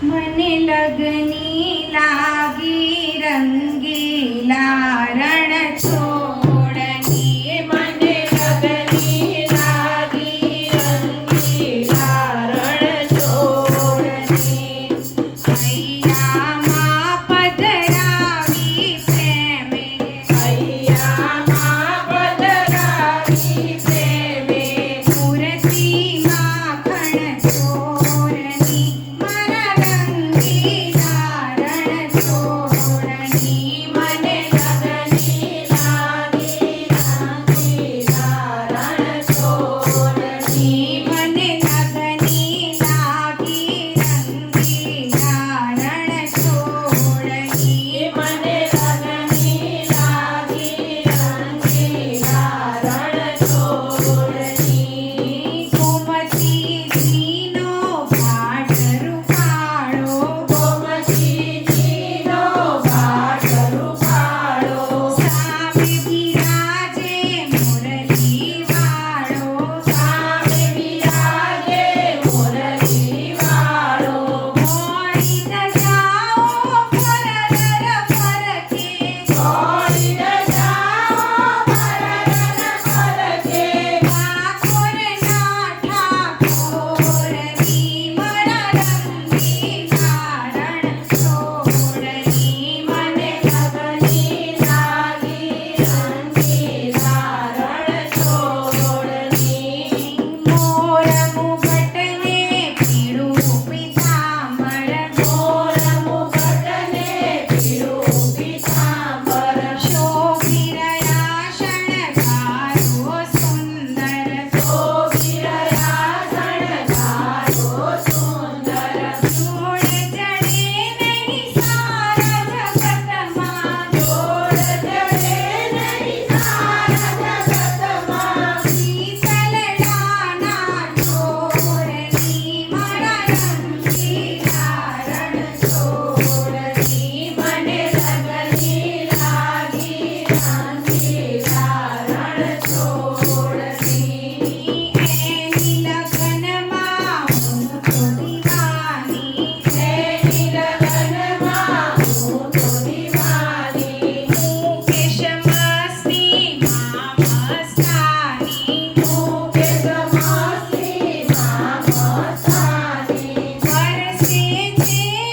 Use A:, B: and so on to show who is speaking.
A: મને લગની લાગી રંગીલા Agora não vai. Yeah.